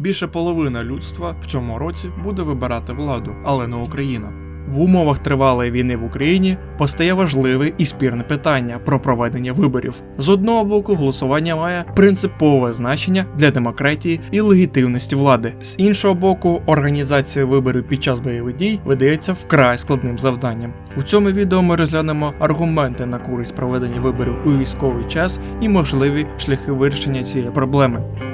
Більше половина людства в цьому році буде вибирати владу, але не Україна. В умовах тривалої війни в Україні постає важливе і спірне питання про проведення виборів. З одного боку, голосування має принципове значення для демократії і легітимності влади. З іншого боку, організація виборів під час бойових дій видається вкрай складним завданням. У цьому відео ми розглянемо аргументи на користь проведення виборів у військовий час і можливі шляхи вирішення цієї проблеми.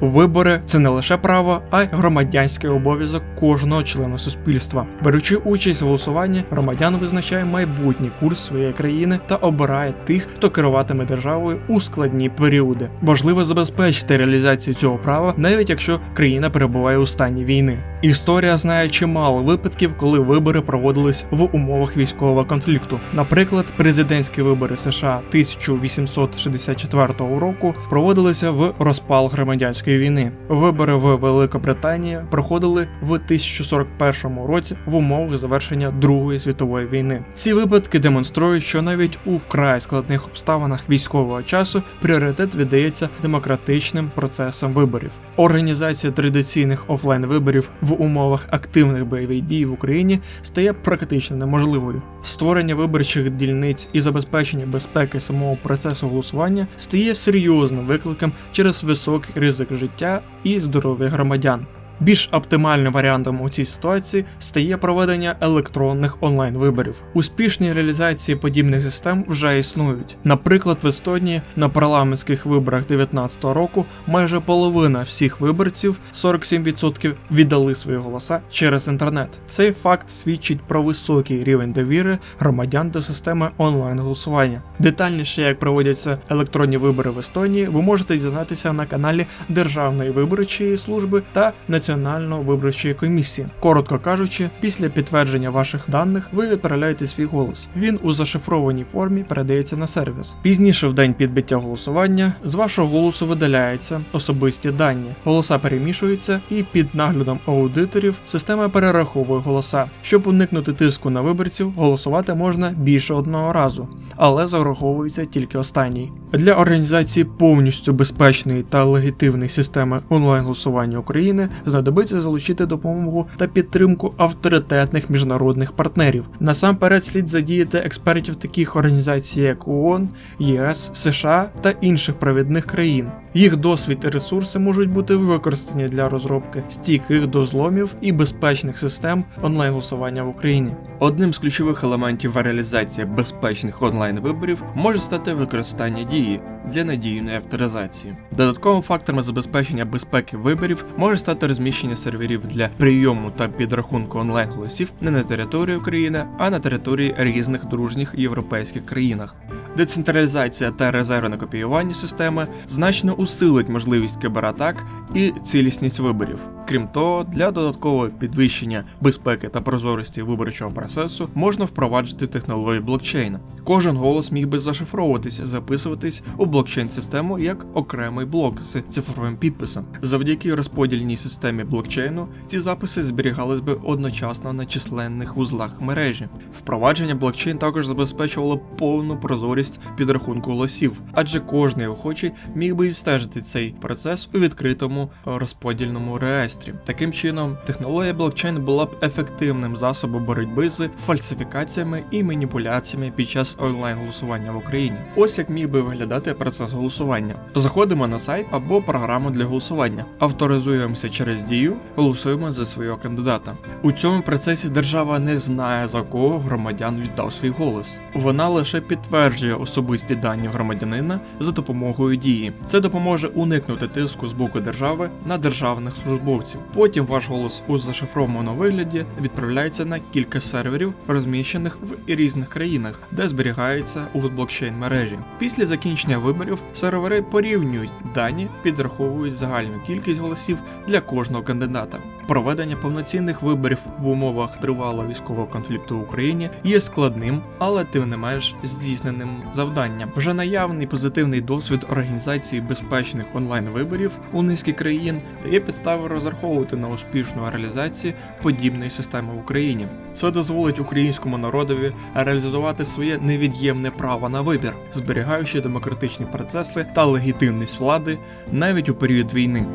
Вибори це не лише право, а й громадянський обов'язок кожного члена суспільства. Беручи участь в голосуванні, громадян визначає майбутній курс своєї країни та обирає тих, хто керуватиме державою у складні періоди. Важливо забезпечити реалізацію цього права, навіть якщо країна перебуває у стані війни. Історія знає чимало випадків, коли вибори проводились в умовах військового конфлікту. Наприклад, президентські вибори США 1864 року проводилися в розпал громадянської війни. Вибори в Великобританії проходили в 1041 році в умовах завершення Другої світової війни. Ці випадки демонструють, що навіть у вкрай складних обставинах військового часу пріоритет віддається демократичним процесам виборів. Організація традиційних офлайн виборів в умовах активних бойових дій в Україні стає практично неможливою. Створення виборчих дільниць і забезпечення безпеки самого процесу голосування стає серйозним викликом через високий ризик життя і здоров'я громадян. Більш оптимальним варіантом у цій ситуації стає проведення електронних онлайн-виборів. Успішні реалізації подібних систем вже існують. Наприклад, в Естонії на парламентських виборах 2019 року майже половина всіх виборців, 47%, віддали свої голоса через інтернет. Цей факт свідчить про високий рівень довіри громадян до системи онлайн-голосування. Детальніше, як проводяться електронні вибори в Естонії, ви можете дізнатися на каналі Державної виборчої служби та Національної виборчої комісії. Коротко кажучи, після підтвердження ваших даних ви відправляєте свій голос. Він у зашифрованій формі передається на сервіс. Пізніше в день підбиття голосування з вашого голосу видаляються особисті дані. Голоса перемішуються, і під наглядом аудиторів система перераховує голоса. Щоб уникнути тиску на виборців, голосувати можна більше одного разу, але зараховується тільки останній. Для організації повністю безпечної та легітимної системи онлайн-голосування України знадобиться залучити допомогу та підтримку авторитетних міжнародних партнерів. Насамперед слід задіяти експертів таких організацій, як ООН, ЄС, США та інших провідних країн. Їх досвід і ресурси можуть бути використані для розробки стійких до зломів і безпечних систем онлайн-голосування в Україні. Одним з ключових елементів реалізації безпечних онлайн-виборів може стати використання дії для надійної авторизації. Додатковим фактором забезпечення безпеки виборів може стати розміщення серверів для прийому та підрахунку онлайн-голосів не на території України, а на території різних дружніх європейських країнах. Децентралізація та резервне копіювання системи значно усилить можливість кибератак і цілісність виборів. Крім того, для додаткового підвищення безпеки та прозорості виборчого процесу можна впроваджувати технологію блокчейна. Кожен голос міг би зашифровуватися, записуватись у блокчейн-систему як окремий блок з цифровим підписом. Завдяки розподільній системі блокчейну ці записи зберігались би одночасно на численних вузлах мережі. Впровадження блокчейн також забезпечувало повну прозорість підрахунку голосів, адже кожний охочий міг би відстежити цей процес у відкритому розподільному реєстрі. Таким чином, технологія блокчейн була б ефективним засобом боротьби з фальсифікаціями і маніпуляціями під час онлайн-голосування в Україні. Ось як міг би виглядати процес голосування. Заходимо на сайт або програму для голосування, авторизуємося через дію, голосуємо за свого кандидата. У цьому процесі держава не знає за кого громадян віддав свій голос. Вона лише підтверджує особисті дані громадянина за допомогою дії. Це допоможе уникнути тиску з боку держави на державних службовців. Потім ваш голос у зашифрованому вигляді відправляється на кілька серверів, розміщених в різних країнах, де зберігається у блокчейн мережі. Після закінчення виборів сервери порівнюють дані, підраховують загальну кількість голосів для кожного кандидата. Проведення повноцінних виборів в умовах тривалого військового конфлікту в Україні є складним, але тим не менш здійсненим завданням. Вже наявний позитивний досвід організації безпечних онлайн-виборів у низки країн дає підстави розраховувати на успішну реалізацію подібної системи в Україні. Це дозволить українському народові реалізувати своє невід'ємне право на вибір, зберігаючи демократичні процеси та легітимність влади навіть у період війни.